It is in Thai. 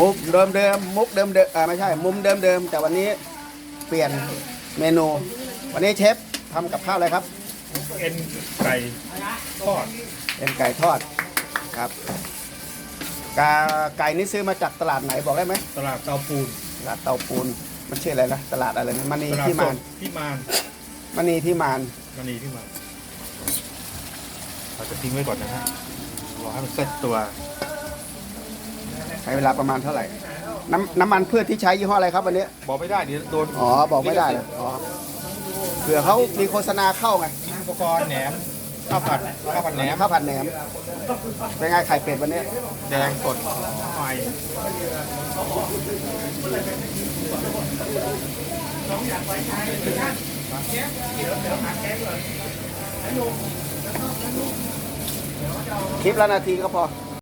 มุกเดิมเดิมๆมุกเดิมเดิมอ่าไม่ใช่ มุมเดิมเดิมๆแต่วันนี้เปลี่ยนเมนู วันนี้เชฟทำกับข้าวอะไรครับ เอ็นไก่ทอดเป็นไก่ทอดครับกาไก่นี่ซื้อมาจากตลาดไหนบอกได้ไหมตลาดเตาปูน ตลาดเตาปูน มันชื่ออะไรนะตลาดอะไรนะมณีตลาดที่สมานดที่มานมณีที่มาน มณีที่มานเราจะทิ้งไว้ก่อนนะฮะ รอให้มันเซ็ตตัวใช้เวลาประมาณเท่าไหร่ น้ำน้ำมันพืชที่ใช้ยี่ห้ออะไรครับวันนี้ บอกไม่ได้เดี๋ยวโดนอ๋อบอกไม่ได้เลยอ๋อเผื่อเขามีโฆษณาเข้าไงมีอุปกรณ์แหนมข้าวผัดข้าวผัดแหนมข้าวผัดแหนมเป็นไงไข่เป็ดวันนี้ แดงสดใหม่ คลิปละนาทีก็พอ